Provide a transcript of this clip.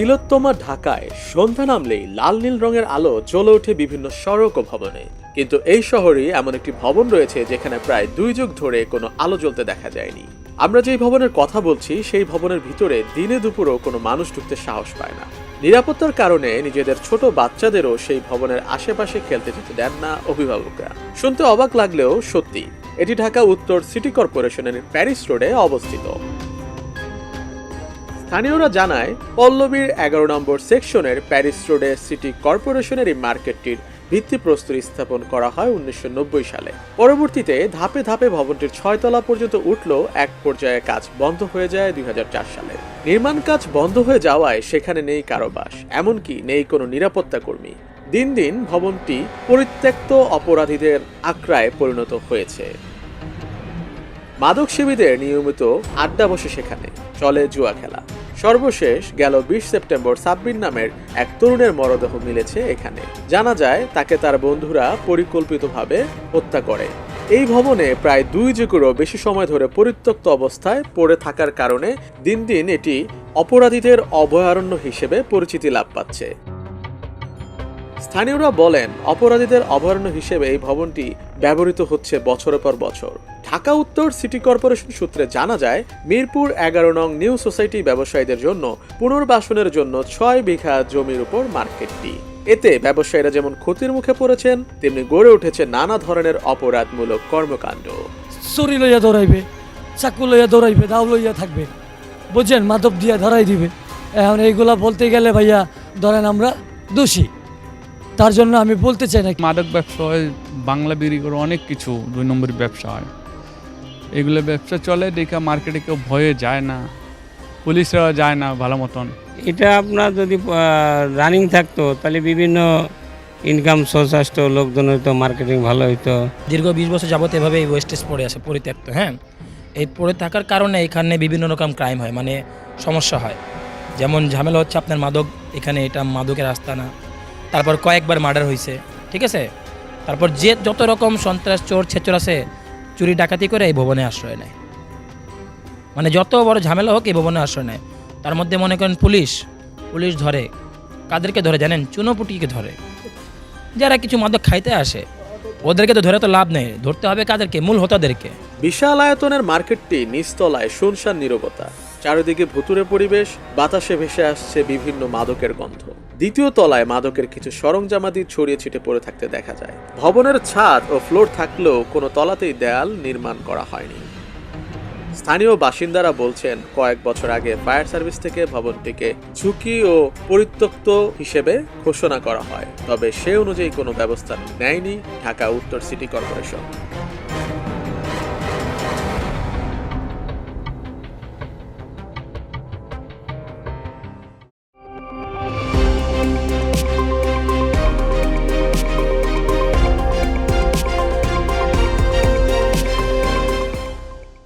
তিলোত্তমা ঢাকায় সন্ধ্যা নামলেই লাল নীল রঙের আলো জ্বলে ওঠে বিভিন্ন সড়ক ও ভবনে। কিন্তু এই শহরে এমন একটি ভবন রয়েছে যেখানে প্রায় দুই যুগ ধরে কোনো আলো জ্বলতে দেখা যায়নি। আমরা যেই ভবনের কথা বলছি, সেই ভবনের ভিতরে দিনে দুপুরেও কোনো মানুষ ঢুকতে সাহস পায় না। নিরাপত্তার কারণে নিজেদের ছোট বাচ্চাদেরও সেই ভবনের আশেপাশে খেলতে যেতে দেন না অভিভাবকরা। শুনতে অবাক লাগলেও সত্যি, এটি ঢাকা উত্তর সিটি কর্পোরেশনের প্যারিস রোডে অবস্থিত। স্থানীয়রা জানায়, পল্লবীর এগারো নম্বর সেকশনের প্যারিস রোডে সিটি কর্পোরেশনের এই মার্কেটটির ভিত্তিপ্রস্তর স্থাপন করা হয় উনিশশো নব্বই সালে। পরবর্তীতে ধাপে ধাপে ভবনটির ছয়তলা পর্যন্ত উঠলেও এক পর্যায়ে কাজ বন্ধ হয়ে যায় দুই হাজার চার সালে। নির্মাণ কাজ বন্ধ হয়ে যাওয়ায় সেখানে নেই কারও বাস এমনকি নেই কোনো নিরাপত্তা কর্মী। দিন দিন ভবনটি পরিত্যক্ত অপরাধীদের আক্রায় পরিণত হয়েছে। মাদক সেবীদের নিয়মিত আড্ডা বসে সেখানে, চলে জুয়া খেলা। সর্বশেষ গেল বিশ সেপ্টেম্বর সাব্বির নামের এক তরুণের মরদেহ মিলেছে এখানে। জানা যায়, তাকে তার বন্ধুরা পরিকল্পিতভাবে হত্যা করে। এই ভবনে প্রায় দুই যুগেরও বেশি সময় ধরে পরিত্যক্ত অবস্থায় পড়ে থাকার কারণে দিন দিন এটি অপরাধীদের অভয়ারণ্য হিসেবে পরিচিতি লাভ পাচ্ছে। স্থানীয়রা বলেন, অপরাধীদের অভয়ারণ্য হিসেবে এই ভবনটি ব্যবহৃত হচ্ছে বছরের পর বছর। ঢাকা উত্তর সিটি কর্পোরেশন সূত্রে জানা যায়, মিরপুর এগারো নং নিউ সোসাইটি ব্যবসায়ীদের জন্য পুনর্বাসনের জন্য ছয় বিঘা জমির উপর মার্কেটটি। এতে ব্যবসায়ীরা যেমন ক্ষতির মুখে পড়েছেন, তেমনি গড়ে উঠেছে নানা ধরনের অপরাধমূলক কর্মকাণ্ড। ছুরি লইয়া দৌড়াইবে চাকু লইয়া দৌড়াইবে দাও লইয়া থাকবে। বুঝছেন? মাদক দিয়া ধরাই দিবে। এখন এইগুলা বলতে গেলে ভাইয়া, ধরেন আমরা দোষী। তার জন্য আমি বলতে চাই না। মাদক ব্যবসা হয় বাংলা বিক্রি করে অনেক কিছু দুই নম্বর ব্যবসা হয়। এগুলো ব্যবসা চলে দেখে মার্কেটে কেউ ভয়ে যায় না। পুলিশরা যায় না ভালো মতন। এটা আপনার যদি রানিং থাকতো তাহলে বিভিন্ন ইনকাম সোর্স আসতো লোকজন হইতো মার্কেটিং ভালো হইতো। দীর্ঘ বিশ বছর যাবত এভাবে এই ওয়েস্টেজ পড়ে আছে পরিত্যক্ত হ্যাঁ? এই পড়ে থাকার কারণে এখানে বিভিন্ন রকম ক্রাইম হয় মানে সমস্যা হয়। যেমন ঝামেলা হচ্ছে আপনার মাদক এখানে এটা মাদকের আস্তানা। তারপর কয়েকবার মার্ডার হয়েছে ঠিক আছে? তারপর যে যত রকম সন্ত্রাস, চোর, ছেচর আছে, চুরি, ডাকাতি করে এই ভবনে আশ্রয় নেয়। মানে যত বড় ঝামেলা হোক, এই ভবনে আশ্রয় নেয়। তার মধ্যে মনে করেন পুলিশ পুলিশ ধরে। কাদেরকে ধরে জানেন? চুনোপুটিকে ধরে। যারা কিছু মাদক খাইতে আসে, ওদেরকে তো ধরে তো লাভ নেই। ধরতে হবে কাদেরকে? মূল হোতাদেরকে। বিশাল আয়তনের মার্কেটটি নিচতলায় শুনশান নীরবতা। চারিদিকে ভুতুরে পরিবেশ, বাতাসে ভেসে আসছে বিভিন্ন মাদকের গন্ধ। দ্বিতীয় তলায় মাদকের কিছু সরঞ্জামাদি ছড়িয়ে ছিটে পড়ে থাকতে দেখা যায়। ভবনের ছাদ ও ফ্লোর থাকলেও কোনো তলাতেই দেয়াল নির্মাণ করা হয়নি। স্থানীয় বাসিন্দারা বলছেন, কয়েক বছর আগে ফায়ার সার্ভিস থেকে ভবনটিকে ঝুঁকি ও পরিত্যক্ত হিসেবে ঘোষণা করা হয়। তবে সে অনুযায়ী কোনো ব্যবস্থা নেয়নি ঢাকা উত্তর সিটি কর্পোরেশন।